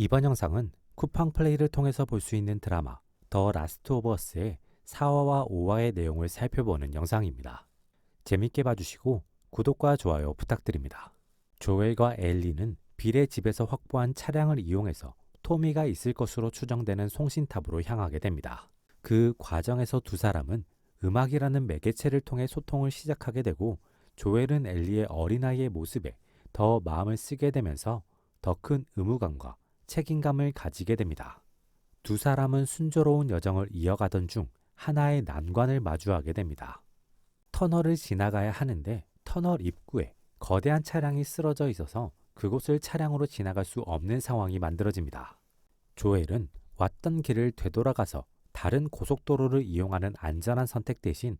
이번 영상은 쿠팡 플레이를 통해서 볼 수 있는 드라마 더 라스트 오브 어스의 4화와 5화의 내용을 살펴보는 영상입니다. 재밌게 봐주시고 구독과 좋아요 부탁드립니다. 조엘과 엘리는 빌의 집에서 확보한 차량을 이용해서 토미가 있을 것으로 추정되는 송신탑으로 향하게 됩니다. 그 과정에서 두 사람은 음악이라는 매개체를 통해 소통을 시작하게 되고 조엘은 엘리의 어린아이의 모습에 더 마음을 쓰게 되면서 더 큰 의무감과 책임감을 가지게 됩니다. 두 사람은 순조로운 여정을 이어가던 중 하나의 난관을 마주하게 됩니다. 터널을 지나가야 하는데 터널 입구에 거대한 차량이 쓰러져 있어서 그곳을 차량으로 지나갈 수 없는 상황이 만들어집니다. 조엘은 왔던 길을 되돌아가서 다른 고속도로를 이용하는 안전한 선택 대신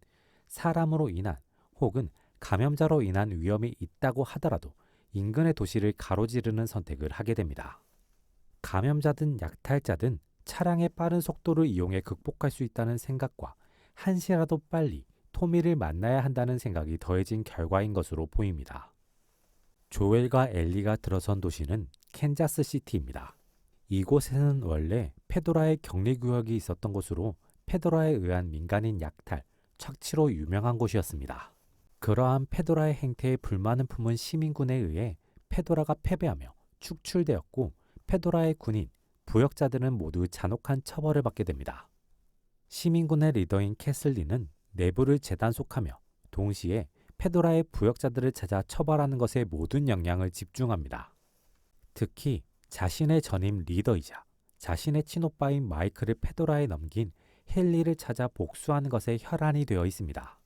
사람으로 인한 혹은 감염자로 인한 위험이 있다고 하더라도 인근의 도시를 가로지르는 선택을 하게 됩니다. 감염자든 약탈자든 차량의 빠른 속도를 이용해 극복할 수 있다는 생각과 한시라도 빨리 토미를 만나야 한다는 생각이 더해진 결과인 것으로 보입니다. 조엘과 엘리가 들어선 도시는 캔자스 시티입니다. 이곳에는 원래 페도라의 격리 구역이 있었던 곳으로 페도라에 의한 민간인 약탈, 착취로 유명한 곳이었습니다. 그러한 페도라의 행태에 불만을 품은 시민군에 의해 페도라가 패배하며 축출되었고 페도라의 군인, 부역자들은 모두 잔혹한 처벌을 받게 됩니다. 시민군의 리더인 캐슬리는 내부를 재단속하며 동시에 페도라의 부역자들을 찾아 처벌하는 것에 모든 역량을 집중합니다. 특히 자신의 전임 리더이자 자신의 친오빠인 마이크를 페도라에 넘긴 헨리를 찾아 복수하는 것에 혈안이 되어 있습니다.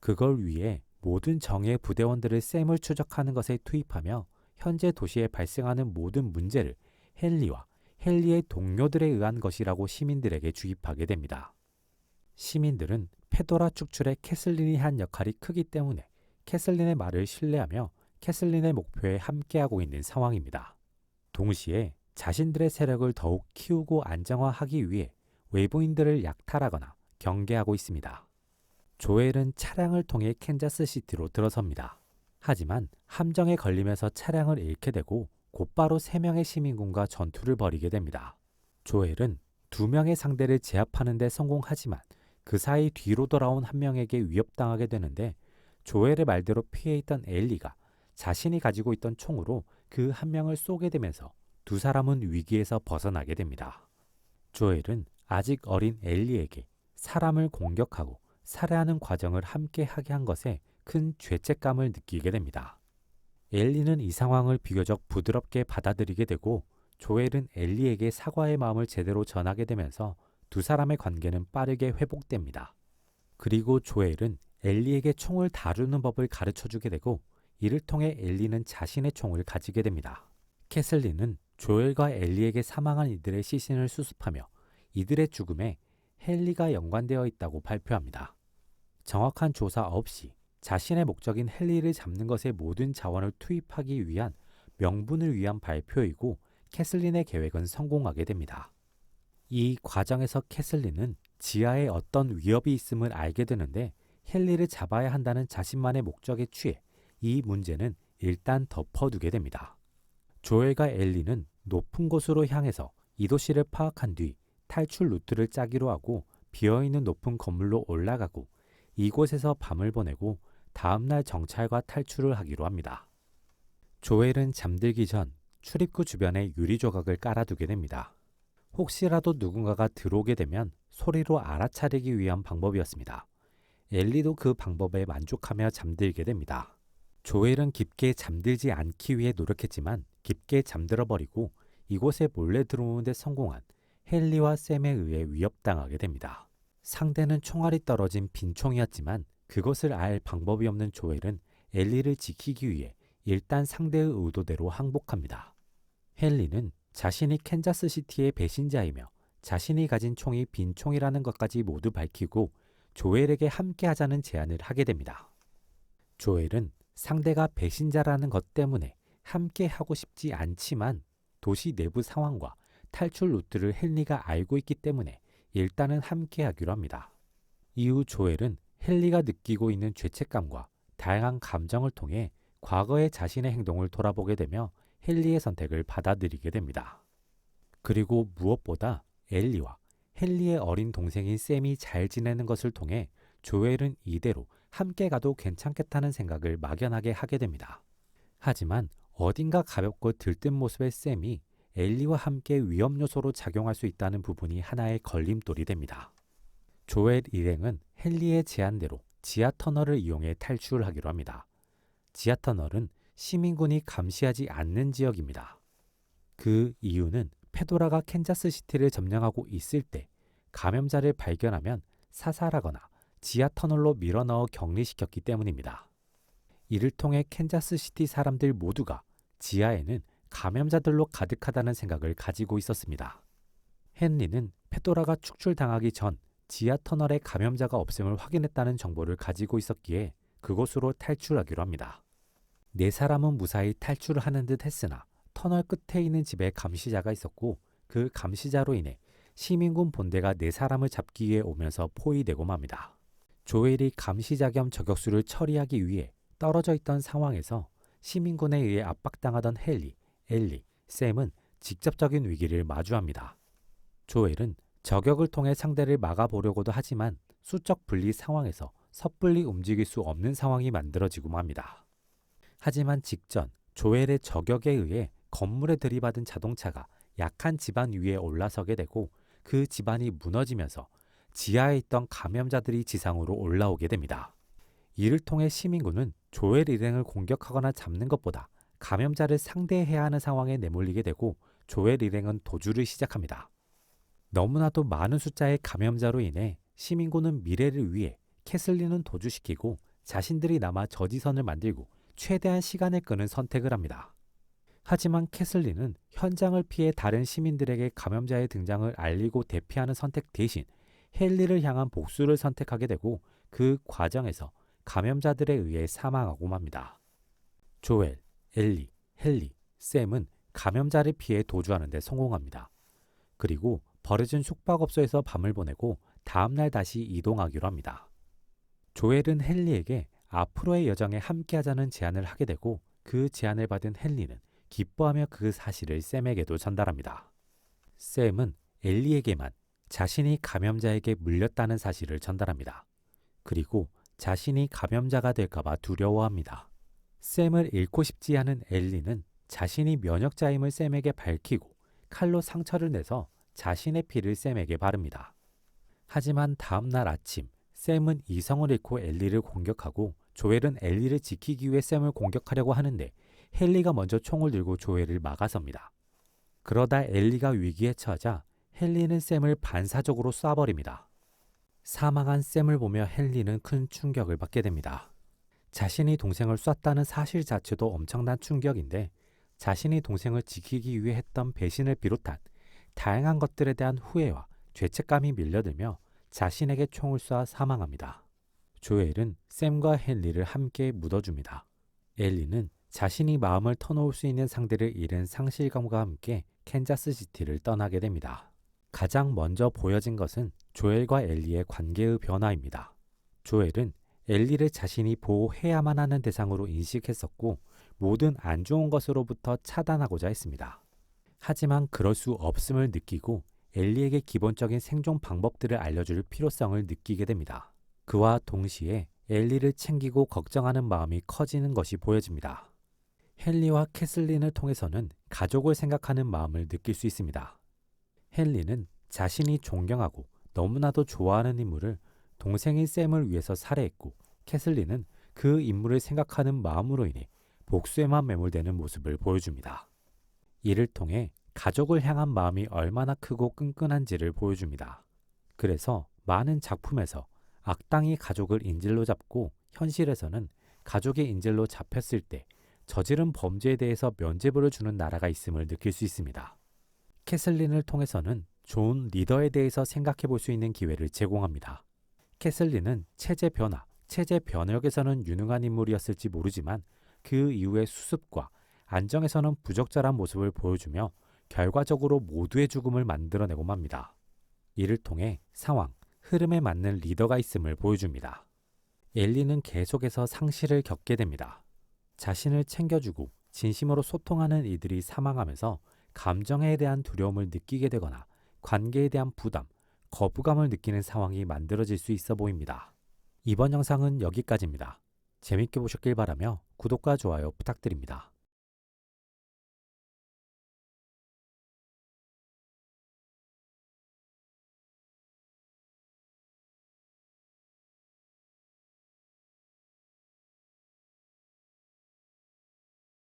그걸 위해 모든 정예 부대원들을 셈을 추적하는 것에 투입하며 현재 도시에 발생하는 모든 문제를 헨리와 헨리의 동료들에 의한 것이라고 시민들에게 주입하게 됩니다. 시민들은 페도라 축출에 캐슬린이 한 역할이 크기 때문에 캐슬린의 말을 신뢰하며 캐슬린의 목표에 함께하고 있는 상황입니다. 동시에 자신들의 세력을 더욱 키우고 안정화하기 위해 외부인들을 약탈하거나 경계하고 있습니다. 조엘은 차량을 통해 캔자스 시티로 들어섭니다. 하지만 함정에 걸리면서 차량을 잃게 되고 곧바로 3명의 시민군과 전투를 벌이게 됩니다. 조엘은 2명의 상대를 제압하는 데 성공하지만 그 사이 뒤로 돌아온 한 명에게 위협당하게 되는데 조엘의 말대로 피해 있던 엘리가 자신이 가지고 있던 총으로 그 한 명을 쏘게 되면서 두 사람은 위기에서 벗어나게 됩니다. 조엘은 아직 어린 엘리에게 사람을 공격하고 살해하는 과정을 함께 하게 한 것에 큰 죄책감을 느끼게 됩니다. 엘리는 이 상황을 비교적 부드럽게 받아들이게 되고 조엘은 엘리에게 사과의 마음을 제대로 전하게 되면서 두 사람의 관계는 빠르게 회복됩니다. 그리고 조엘은 엘리에게 총을 다루는 법을 가르쳐 주게 되고 이를 통해 엘리는 자신의 총을 가지게 됩니다. 캐슬리는 조엘과 엘리에게 사망한 이들의 시신을 수습하며 이들의 죽음에 헨리가 연관되어 있다고 발표합니다. 정확한 조사 없이 자신의 목적인 헨리를 잡는 것에 모든 자원을 투입하기 위한 명분을 위한 발표이고 캐슬린의 계획은 성공하게 됩니다. 이 과정에서 캐슬린은 지하에 어떤 위협이 있음을 알게 되는데 헨리를 잡아야 한다는 자신만의 목적에 취해 이 문제는 일단 덮어두게 됩니다. 조엘과 엘리는 높은 곳으로 향해서 이 도시를 파악한 뒤 탈출 루트를 짜기로 하고 비어있는 높은 건물로 올라가고 이곳에서 밤을 보내고 다음날 정찰과 탈출을 하기로 합니다. 조엘은 잠들기 전 출입구 주변에 유리 조각을 깔아두게 됩니다. 혹시라도 누군가가 들어오게 되면 소리로 알아차리기 위한 방법이었습니다. 엘리도 그 방법에 만족하며 잠들게 됩니다. 조엘은 깊게 잠들지 않기 위해 노력했지만 깊게 잠들어 버리고 이곳에 몰래 들어오는데 성공한 헨리와 샘에 의해 위협당하게 됩니다. 상대는 총알이 떨어진 빈총이었지만 그것을 알 방법이 없는 조엘은 엘리를 지키기 위해 일단 상대의 의도대로 항복합니다. 헨리는 자신이 캔자스시티의 배신자이며 자신이 가진 총이 빈총이라는 것까지 모두 밝히고 조엘에게 함께 하자는 제안을 하게 됩니다. 조엘은 상대가 배신자라는 것 때문에 함께 하고 싶지 않지만 도시 내부 상황과 탈출 루트를 헨리가 알고 있기 때문에 일단은 함께 하기로 합니다. 이후 조엘은 헨리가 느끼고 있는 죄책감과 다양한 감정을 통해 과거의 자신의 행동을 돌아보게 되며 헨리의 선택을 받아들이게 됩니다. 그리고 무엇보다 엘리와 헨리의 어린 동생인 샘이 잘 지내는 것을 통해 조엘은 이대로 함께 가도 괜찮겠다는 생각을 막연하게 하게 됩니다. 하지만 어딘가 가볍고 들뜬 모습의 샘이 엘리와 함께 위험 요소로 작용할 수 있다는 부분이 하나의 걸림돌이 됩니다. 조엘 일행은 헨리의 제안대로 지하 터널을 이용해 탈출하기로 합니다. 지하 터널은 시민군이 감시하지 않는 지역입니다. 그 이유는 페도라가 캔자스 시티를 점령하고 있을 때 감염자를 발견하면 사살하거나 지하 터널로 밀어넣어 격리시켰기 때문입니다. 이를 통해 캔자스 시티 사람들 모두가 지하에는 감염자들로 가득하다는 생각을 가지고 있었습니다. 헨리는 페도라가 축출당하기 전 지하 터널에 감염자가 없음을 확인했다는 정보를 가지고 있었기에 그곳으로 탈출하기로 합니다. 네 사람은 무사히 탈출을 하는 듯 했으나 터널 끝에 있는 집에 감시자가 있었고 그 감시자로 인해 시민군 본대가 네 사람을 잡기 위해 오면서 포위되고 맙니다. 조엘이 감시자 겸 저격수를 처리하기 위해 떨어져 있던 상황에서 시민군에 의해 압박당하던 헨리, 엘리, 샘은 직접적인 위기를 마주합니다. 조엘은 저격을 통해 상대를 막아보려고도 하지만 수적 분리 상황에서 섣불리 움직일 수 없는 상황이 만들어지고 맙니다. 하지만 직전 조엘의 저격에 의해 건물에 들이받은 자동차가 약한 집안 위에 올라서게 되고 그 집안이 무너지면서 지하에 있던 감염자들이 지상으로 올라오게 됩니다. 이를 통해 시민군은 조엘 일행을 공격하거나 잡는 것보다 감염자를 상대해야 하는 상황에 내몰리게 되고 조엘 일행은 도주를 시작합니다. 너무나도 많은 숫자의 감염자로 인해 시민군은 미래를 위해 캐슬린은 도주시키고 자신들이 남아 저지선을 만들고 최대한 시간을 끄는 선택을 합니다. 하지만 캐슬린은 현장을 피해 다른 시민들에게 감염자의 등장을 알리고 대피하는 선택 대신 헨리를 향한 복수를 선택하게 되고 그 과정에서 감염자들에 의해 사망하고 맙니다. 조엘, 엘리, 헨리, 샘은 감염자를 피해 도주하는 데 성공합니다. 그리고 버려진 숙박업소에서 밤을 보내고 다음날 다시 이동하기로 합니다. 조엘은 헨리에게 앞으로의 여정에 함께하자는 제안을 하게 되고 그 제안을 받은 헨리는 기뻐하며 그 사실을 샘에게도 전달합니다. 샘은 엘리에게만 자신이 감염자에게 물렸다는 사실을 전달합니다. 그리고 자신이 감염자가 될까봐 두려워합니다. 샘을 잃고 싶지 않은 엘리는 자신이 면역자임을 샘에게 밝히고 칼로 상처를 내서 자신의 피를 샘에게 바릅니다. 하지만 다음 날 아침 샘은 이성을 잃고 엘리를 공격하고 조엘은 엘리를 지키기 위해 샘을 공격하려고 하는데 헨리가 먼저 총을 들고 조엘을 막아섭니다. 그러다 엘리가 위기에 처하자 헨리는 샘을 반사적으로 쏴버립니다. 사망한 샘을 보며 헨리는 큰 충격을 받게 됩니다. 자신이 동생을 쐈다는 사실 자체도 엄청난 충격인데 자신이 동생을 지키기 위해 했던 배신을 비롯한 다양한 것들에 대한 후회와 죄책감이 밀려들며 자신에게 총을 쏴 사망합니다. 조엘은 샘과 헨리를 함께 묻어줍니다. 엘리는 자신이 마음을 터놓을 수 있는 상대를 잃은 상실감과 함께 캔자스 시티를 떠나게 됩니다. 가장 먼저 보여진 것은 조엘과 엘리의 관계의 변화입니다. 조엘은 엘리를 자신이 보호해야만 하는 대상으로 인식했었고 모든 안 좋은 것으로부터 차단하고자 했습니다. 하지만 그럴 수 없음을 느끼고 엘리에게 기본적인 생존 방법들을 알려줄 필요성을 느끼게 됩니다. 그와 동시에 엘리를 챙기고 걱정하는 마음이 커지는 것이 보여집니다. 헨리와 캐슬린을 통해서는 가족을 생각하는 마음을 느낄 수 있습니다. 헨리는 자신이 존경하고 너무나도 좋아하는 인물을 동생인 샘을 위해서 살해했고 캐슬린은 그 인물을 생각하는 마음으로 인해 복수에만 매몰되는 모습을 보여줍니다. 이를 통해 가족을 향한 마음이 얼마나 크고 끈끈한지를 보여줍니다. 그래서 많은 작품에서 악당이 가족을 인질로 잡고 현실에서는 가족이 인질로 잡혔을 때 저지른 범죄에 대해서 면죄부를 주는 나라가 있음을 느낄 수 있습니다. 캐슬린을 통해서는 좋은 리더에 대해서 생각해 볼 수 있는 기회를 제공합니다. 캐슬린은 체제 변화, 체제 변혁에서는 유능한 인물이었을지 모르지만 그 이후의 수습과 안정에서는 부적절한 모습을 보여주며 결과적으로 모두의 죽음을 만들어내고 맙니다. 이를 통해 상황, 흐름에 맞는 리더가 있음을 보여줍니다. 엘리는 계속해서 상실을 겪게 됩니다. 자신을 챙겨주고 진심으로 소통하는 이들이 사망하면서 감정에 대한 두려움을 느끼게 되거나 관계에 대한 부담, 거부감을 느끼는 상황이 만들어질 수 있어 보입니다. 이번 영상은 여기까지입니다. 재밌게 보셨길 바라며 구독과 좋아요 부탁드립니다.